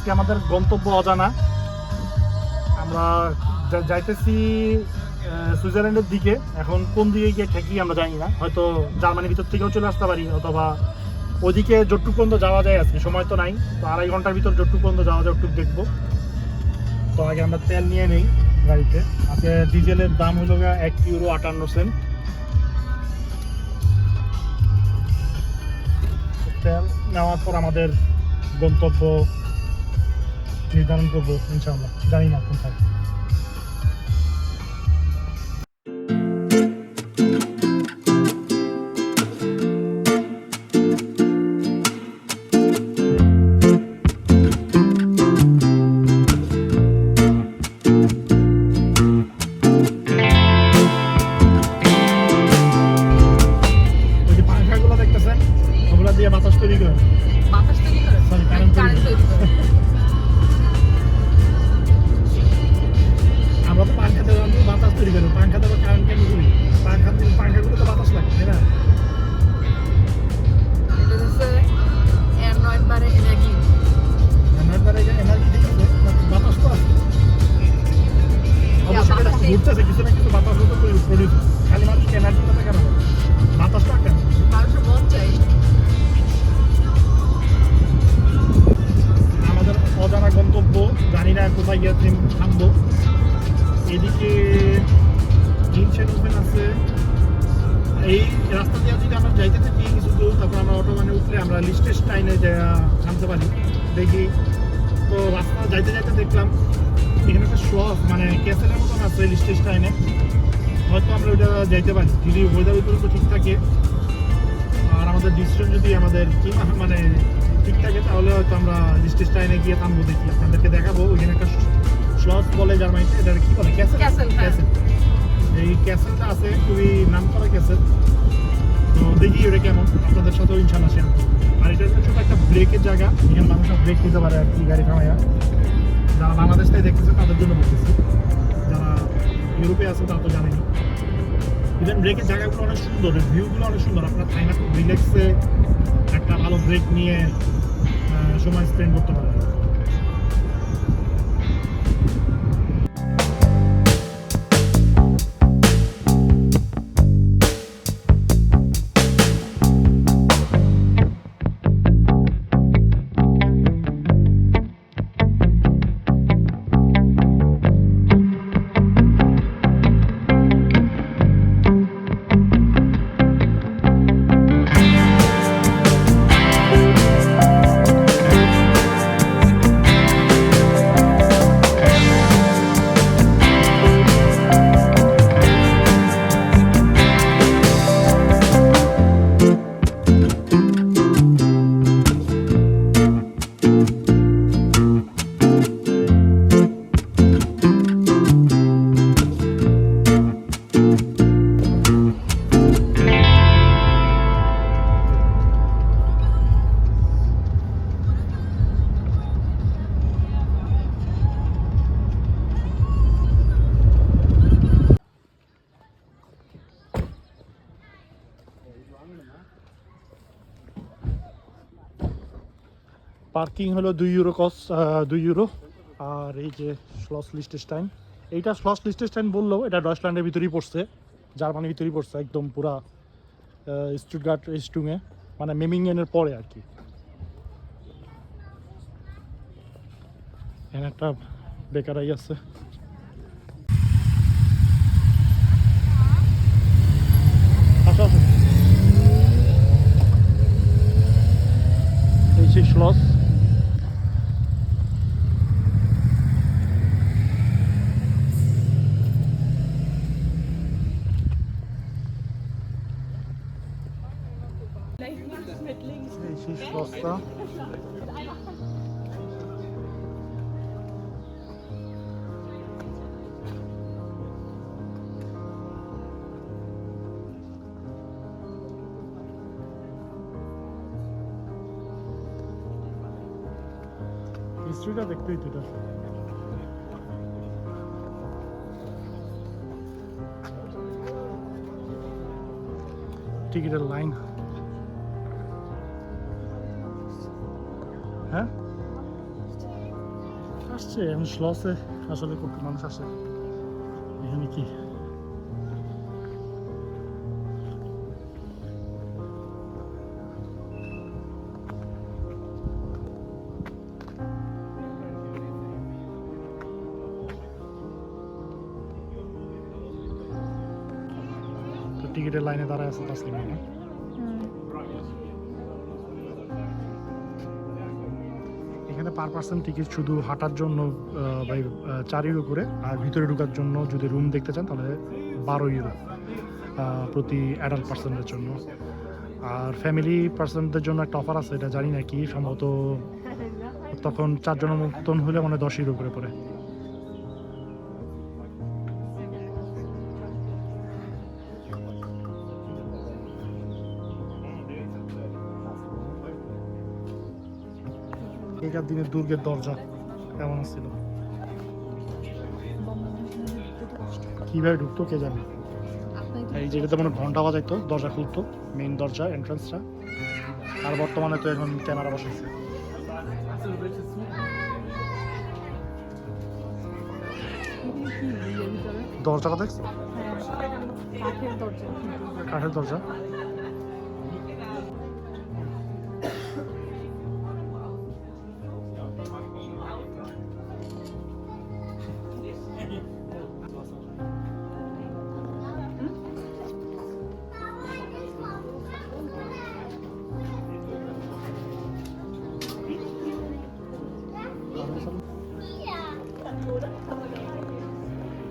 আজকে আমাদের গন্তব্য অজানা। আমরা যাইতেছি সুইজারল্যান্ডের দিকে। এখন কোন দিকে গিয়ে ঠেকি আমরা জানি না। হয়তো জার্মানির ভিতর থেকেও চলে আসতে পারি, অথবা ওদিকে জট্টু পর্যন্ত যাওয়া যায় আজকে। সময় তো নাই। তো আড়াই ঘণ্টার ভিতর জট্টু পর্যন্ত যাওয়া যায় একটু দেখব। তো আগে আমরা তেল নিয়ে নেই গাড়িতে। আজকে ডিজেলের দাম হলো এক ইউরো আটান্ন সেন্ট। তেল নেওয়ার পর আমাদের গন্তব্য নির্ধারণ করব ইনশাআল্লাহ। জানি না ওই থেম- থামবো। এদিকে হিমসেন ওপেন আছে। এই রাস্তা দিয়ে যদি আমরা যাইতে থাকি কিছু দূর, তারপর আমরা অটো মানে উঠলে আমরা লিস্টের টাইনে থামতে পারি। দেখি। তো রাস্তা যাইতে যাইতে দেখলাম, এখানে একটা শ্লস মানে ক্যাসেলের মতন আছে লিস্টের টাইনে হয়তো আমরা ওইটা যাইতে পারি। যদি ওয়েদার বিকল্প ঠিক থাকে, আর আমাদের ডিসিশন যদি আমাদের কি মানে ঠিক থাকে, তাহলে হয়তো আমরা লিস্টের টাইনে গিয়ে থামবো দেখি। আপনাদেরকে দেখাবো, ওইখানে একটা শ্লস বলে জার্মানিতে এটা কি বলে? ক্যাসেল Castle, হ্যাঁ। ক্যাসেল এই ক্যাসেলটা আছে খুবই নাম করা ক্যাসেল তো দেখি ওটা কেমন আপনাদের সাথেও ইনশাল্লাহ শেয়ার আর এটা হচ্ছে ছোট একটা ব্রেকের জায়গা এখানে মানুষরা ব্রেক নিতে পারে আর কি গাড়ি থামাইয়া। যারা বাংলাদেশ থেকে দেখতেছে তাদের জন্য বলতেছি। যারা ইউরোপে আছে তারা তো জানেনি। ইভেন ব্রেকের জায়গাগুলো অনেক সুন্দর ভিউগুলো অনেক সুন্দর। আপনার থাইনা খুব রিল্যাক্সে একটা ভালো ব্রেক নিয়ে সময় স্পেন্ড করতে পারেন। পার্কিং হলো দুই ইউরো কস দুই ইউরো। আর এই যে স্লস লিস্টেস্টাইন এইটা স্লস লিস্টেস্টাইন বললেও এটা ডয়সল্যান্ডের ভিতরেই পড়ছে, জার্মানির ভিতরেই পড়ছে, একদম পুরা স্টুটগার্ট স্টুংয়ে মানে মেমিংয়েনের পরে আর কি। এখানে একটা বেকারাই আছে আসো আসো এই সেই স্লস এই সেই স্লসটা হিস্ট্রিটা দেখতেই তো এটা টিকিটের লাইন হ্যাঁ? আসছে, এখন স্লসে আসলে কত মানুষ আসে? এখানে কি? টিকিটের লাইনে দাঁড়ায় আছে তাসলিমা পার পার্সন টিকিট শুধু হাঁটার জন্য বাই ভাই উপরে চার ইউরো করে আর ভিতরে ঢুকার জন্য যদি রুম দেখতে চান তাহলে বারো ইউরো প্রতি অ্যাডাল্ট পার্সনের জন্য। আর ফ্যামিলি পার্সনদের জন্য একটা অফার আছে এটা জানি না কি সম্ভবত তখন চারজনের মতন হলে মানে দশ ইউরো করে পড়ে। এখান দিনের দুর্গের দরজা কেমন ছিল? কীভাবে ঢুকতো কে জানে? এই যেটাতে মানে ঘণ্টা বাজাইতো দরজা খুলতো মেইন দরজা এন্ট্রান্সটা আর বর্তমানে তো এখন ক্যামেরা বসাইছে। দরজাটা দেখছ? কাঠের দরজা?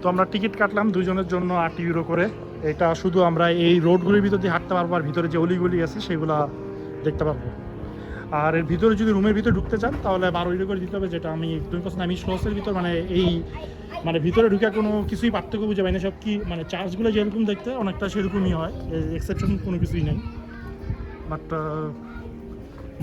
তো আমরা টিকিট কাটলাম দুজনের জন্য আট ইউরো করে। এটা শুধু আমরা এই রোডগুলির ভিতর দিয়ে হাঁটতে পারব আর ভিতরে যে অলিগুলি আছে সেগুলা দেখতে পারব। আর এর ভিতরে যদি রুমের ভিতরে ঢুকতে চান, তাহলে বারো ইউরো করে দিতে হবে, যেটা আমি তুমি কথা আমি স্লসের ভিতর মানে এই মানে ভিতরে ঢুকে কোনো কিছুই পার্থক্য বুঝে পাই না। সব কি মানে চার্জগুলো যেরকম দেখতে অনেকটা সেরকমই হয় এক্সেপশন কোনো কিছুই নেই। বাট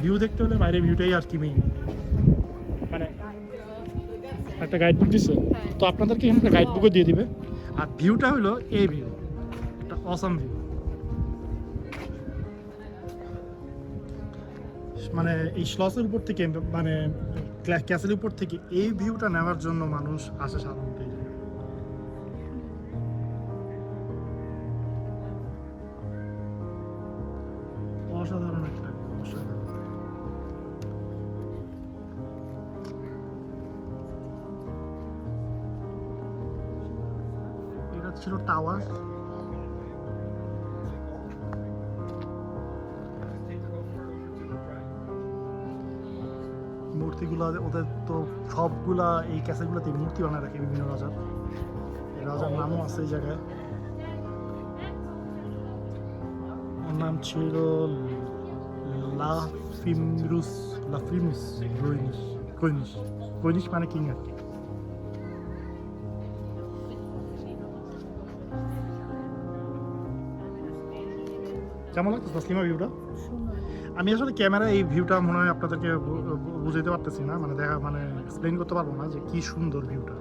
ভিউ দেখতে হলে বাইরের ভিউটাই আর কি মেইন একটা গাইড বুক দিচ্ছে তো আপনাদেরকে এখানে গাইড বুকও দিয়ে দিবে। আর ভিউটা হলো এই ভিউ একটা অসাম ভিউ মানে এই শ্লসের উপর থেকে মানে ক্যাসেলের উপর থেকে এই ভিউটা নেওয়ার জন্য মানুষ আসে সাধারণত। ছিল টাওয়ার। মূর্তিগুলো, ওদের তো সবগুলা এই ক্যাসেগুলোতে মূর্তি বানায় রাখে বিভিন্ন রাজার। রাজার নামও আছে এই জায়গায়। ওর নাম ছিল লাফিমরুস লাফিমুস রইনিস কৈনিস কৈনিস মানে কিং আর কি কেমন লাগতো তসলিমা ভিউটা আমি আসলে ক্যামেরা এই ভিউটা মনে হয় আপনাদেরকে বুঝাইতে পারতেছি না। মানে দেখা মানে এক্সপ্লেন করতে পারব না যে কি সুন্দর ভিউটা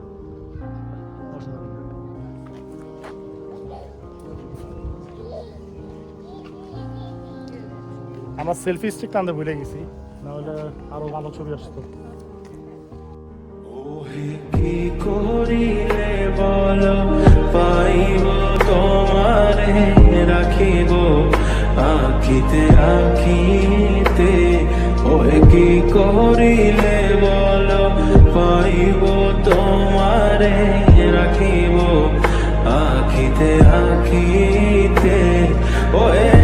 আমার সেলফি স্টিক টানতে ভুলে গেছি। নাহলে আরও ভালো ছবি আসতো। কি করিলে বল? পাইব তোমারে, রাখিব আখিতে আখিতে। ওহে কি করিলে বল? পাইব তোমারে রাখিব। আখিতে আখিতে। ওহে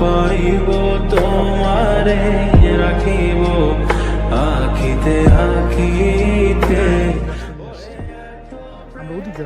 পাইব তোমারে রাখিব আখিতে আখিতে। আমরা ওদিকে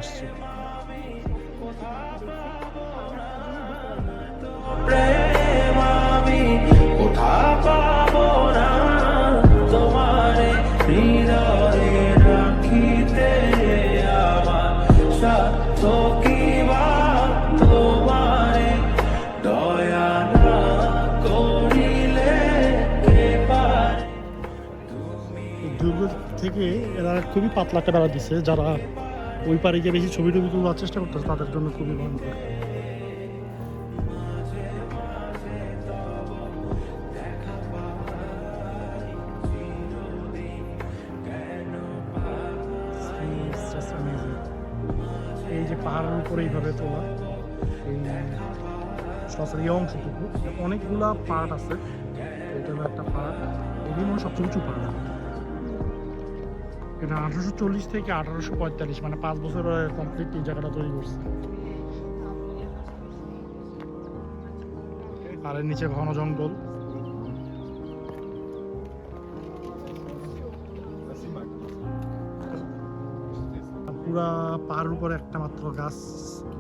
দুর্গ থেকে এরা খুবই পাতলা একটা বেড়া দিছে, যারা ওই পারে গিয়ে বেশি ছবি টবি তোলার চেষ্টা করতেছে, তাদের জন্য খুবই ভয়ঙ্কর। এই যে পাহাড়ের উপরে এইভাবে তোলা সরাসরি অংশটুকু, অনেকগুলা পার্ট আছে, এটা হলো একটা পার্ট এগুলি সবচেয়ে উঁচু পাহাড়। এটা আঠারোশো চল্লিশ থেকে আঠারোশো পঁয়তাল্লিশ মানে পাঁচ বছর কমপ্লিট এই জায়গাটা তৈরি করছে। আর এর নিচে ঘন জঙ্গল। পুরা পাহাড়ের উপরে একটা মাত্র গাছ,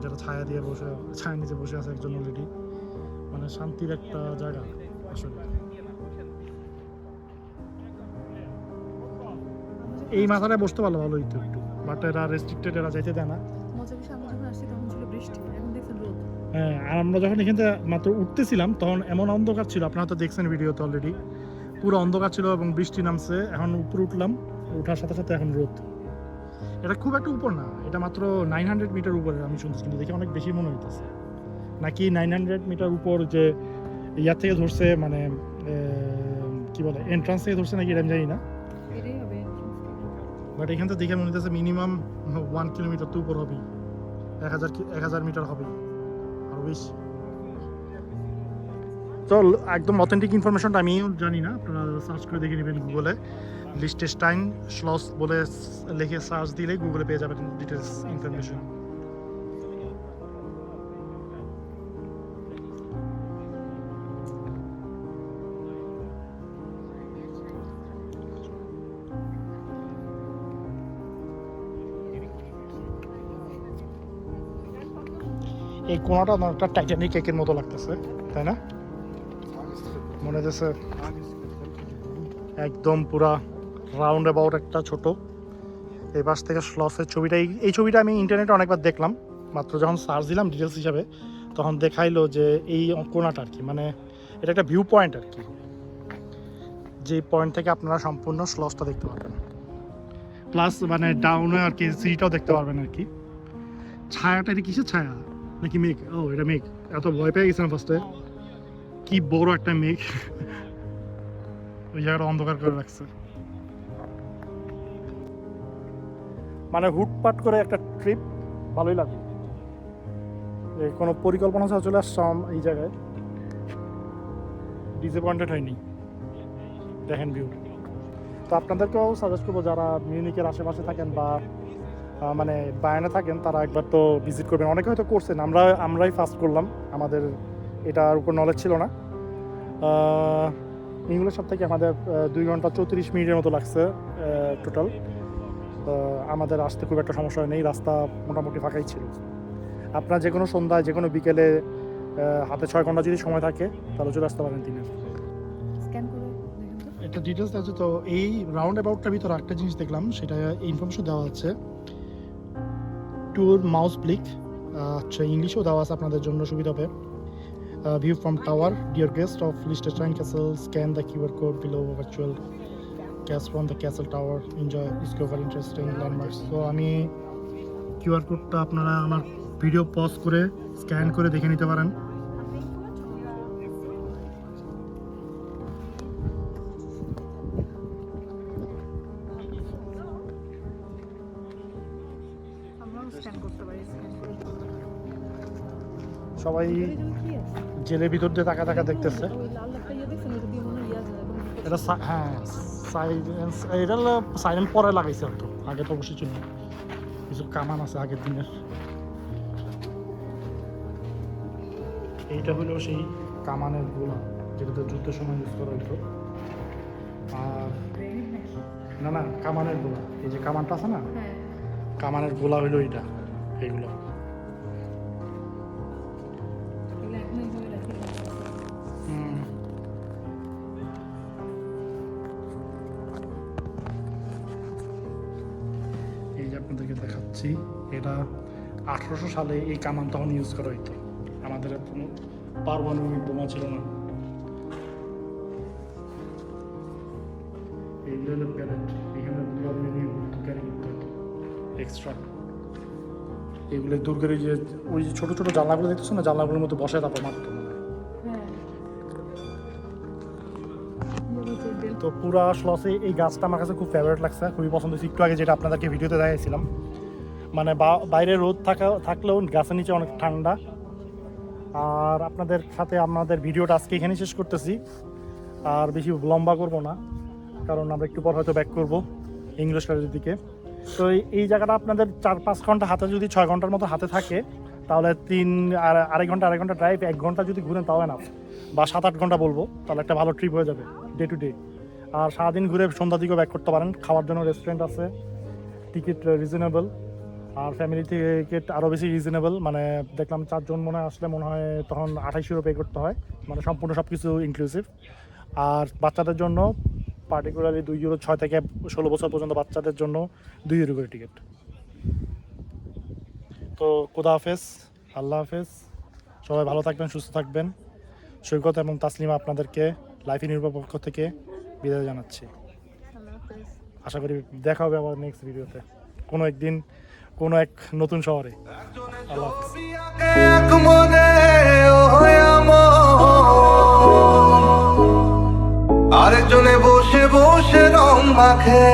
যেটা ছায়া দিয়ে বসে, ছায়া নিচে বসে আছে একজন অলরেডি মানে শান্তির একটা জায়গা, আসলে। এই মাথাটায় বসতে পারল ভালো হইতো একটু। বাট এরা রেস্ট্রিক্টেড এরা যাইতে দেয় না। হ্যাঁ আর আমরা যখন এখান থেকে মাত্র উঠতেছিলাম তখন এমন অন্ধকার ছিল। আপনারা তো দেখছেন ভিডিওতে অলরেডি পুরো অন্ধকার ছিল এবং বৃষ্টি নামছে। এখন উপরে উঠলাম ওঠার সাথে সাথে এখন রোদ। এটা খুব একটা উপর না এটা মাত্র নাইন হান্ড্রেড মিটার উপরে আমি শুনতেছি কিন্তু দেখে অনেক বেশি মনে হইতেছে। নাকি নাইন হান্ড্রেড মিটার উপর যে ইয়ার থেকে ধরছে মানে কি বলে এন্ট্রান্স থেকে ধরছে নাকি এটা আমি জানি না। বাট এখান থেকে দেখে মনে হচ্ছে মিনিমাম ওয়ান কিলোমিটার তো উপর হবেই। এক হাজার এক হাজার মিটার হবে আরও বেশি। তো একদম অথেন্টিক ইনফরমেশনটা আমিও জানি না। আপনারা সার্চ করে দেখে নেবেন গুগলে লিস্টেস্টাইন স্লস বলে লিখে সার্চ দিলে গুগলে পেয়ে যাবেন ডিটেলস ইনফরমেশন এই কোনাটা একটা টাইটানিক কেকের মতো লাগতেছে, তাই না? মনে হচ্ছে একদম পুরা রাউন্ড অ্যাবাউট একটা ছোট। এই পাশ থেকে স্লসের ছবিটা, এই- ছবিটা আমি ইন্টারনেটে অনেকবার দেখলাম, মাত্র যখন সার্চ দিলাম ডিটেলস হিসাবে, তখন দেখাইলো যে এই কোনাটা আর কি মানে এটা একটা ভিউ পয়েন্ট আর কি। যে পয়েন্ট থেকে আপনারা সম্পূর্ণ স্লসটা দেখতে পারবেন। প্লাস মানে ডাউনে আর কি সিটাও দেখতে পারবেন আর কি। ছায়াটা এটা কিসের ছায়া? নাকি মেঘ ও, এটা মেঘ এত ভয় পেয়ে গেছিলাম ফার্স্টে কি বড় একটা মেঘ ওই জায়গাটা অন্ধকার করে রাখছে। মানে হুটপাট করে একটা ট্রিপ ভালোই এই কোনো পরিকল্পনা ছাড়া চলে আসলাম এই জায়গায়। ডিসঅ্যাপয়েন্টেড হয়নি। দেখেন ভিউ তো আপনাদেরকেও সাজেস্ট করব, যারা মিউনিকের আশেপাশে থাকেন বা মানে বায়ানে থাকেন তারা একবার তো ভিজিট করবেন। অনেকে হয়তো করছেন আমরা আমরাই ফার্স্ট করলাম। আমাদের এটার উপর নলেজ ছিল না। ইংলিশ সব থেকে আমাদের দুই ঘণ্টা চৌত্রিশ মিনিটের মতো লাগছে টোটাল আমাদের আসতে খুব একটা সমস্যা নেই রাস্তা মোটামুটি ফাঁকাই ছিল। আপনার যে কোনো সন্ধ্যায় যে কোনো বিকেলে হাতে ছয় ঘণ্টা যদি সময় থাকে তাহলে চলে আসতে পারেন দিনের স্ক্যান করে দেখেন তো। একটা ডিটেলস আছে তো এই রাউন্ড অ্যাবাউটটার ভিতরে একটা জিনিস দেখলাম সেটা ইনফরমেশন দেওয়া আছে। ট্যুর মাউস ব্লিক আচ্ছা ইংলিশেও দেওয়া আছে আপনাদের জন্য, সুবিধা হবে। View from tower dear guest of Liechtenstein castle scan the QR code below virtual cash from the castle tower enjoy discover interesting landmarks তো আমি কিউআর কোডটা আপনারা আমার ভিডিও পজ করে স্ক্যান করে দেখে নিতে পারেন। সবাই জেলের ভিতর দিয়ে তাকা তাকা দেখতেছে। ইয়ে ইয়ে ভিতরে এটা হ্যাঁ সাইলেন্স এটা হলো সাইলেন্ট পরে লাগাইছে হয়তো আগে তো অবশ্যই ছিল। কিছু কামান আছে আগের দিনের। এইটা হলো সেই কামানের গোলা যেটাতে যুদ্ধের সময় ইউজ করা হতো আর না না কামানের গোলা এই যে কামানটা আছে না? হ্যাঁ। কামানের গোলা হইল এইগুলো। এগুলো। এই যে আপনাদেরকে দেখাচ্ছি, এটা আঠারোশো সালে এই কামান তখন ইউজ করা হইতো। আমাদের কোনো পারমাণবিক বোমা ছিল না। এইগুলো হলো প্যালেট এখানে দুর্গা ক্যারি এক্সট্রা এগুলো দুর্গের ওই যে ওই যে ছোটো ছোটো জানলাগুলো দেখতেছো না? জানলাগুলোর মধ্যে বসে তারপর মারতো মনে হ্যাঁ। তো পুরো শ্লসে এই গাছটা আমার কাছে খুব ফেভারিট লাগছে খুবই পছন্দ হয়েছে। একটু আগে যেটা আপনাদেরকে ভিডিওতে দেখাইছিলাম। মানে বা- বাইরে রোদ থাকা থাকলেও গাছের নিচে অনেক ঠান্ডা। আর আপনাদের সাথে আমাদের ভিডিওটা আজকে এখানে শেষ করতেছি। আর বেশি লম্বা করব না কারণ আমরা একটু পর হয়তো ব্যাক করব ইংলিশ কলেজের দিকে। তো এই- জায়গাটা আপনাদের চার পাঁচ ঘণ্টা হাতে যদি ছয় ঘণ্টার মতো হাতে থাকে, তাহলে তিন আর আড়াই ঘণ্টা আড়াই ঘণ্টা ড্রাইভ এক ঘণ্টা যদি ঘুরেন তাও না বা সাত আট ঘণ্টা বলব, তাহলে একটা ভালো ট্রিপ হয়ে যাবে ডে টু ডে আর সারাদিন ঘুরে সন্ধ্যার দিকেও ব্যাক করতে পারেন। খাওয়ার জন্য রেস্টুরেন্ট আছে টিকিট রিজনেবল আর ফ্যামিলি টিকিট আরও বেশি রিজনেবল মানে দেখলাম চারজন মনে হয় আসলে মনে হয় তখন আঠাইশ ইউরো পে করতে হয় মানে সম্পূর্ণ সব কিছু ইনক্লুসিভ আর বাচ্চাদের জন্য পার্টিকুলারলি দুই ইউরো ছয় থেকে ষোলো বছর পর্যন্ত বাচ্চাদের জন্য দুই ইউরো করে টিকিট তো খুদা হাফেজ আল্লাহ হাফেজ। সবাই ভালো থাকবেন সুস্থ থাকবেন। সৈকত এবং তাসলিমা আপনাদেরকে লাইফ নির্ভর পক্ষ থেকে বিদায় জানাচ্ছি। আশা করি দেখা হবে আবার নেক্সট ভিডিওতে কোনো একদিন কোনো এক নতুন শহরে। আল্লাহ হাফেজ। আরেকজনে মাখে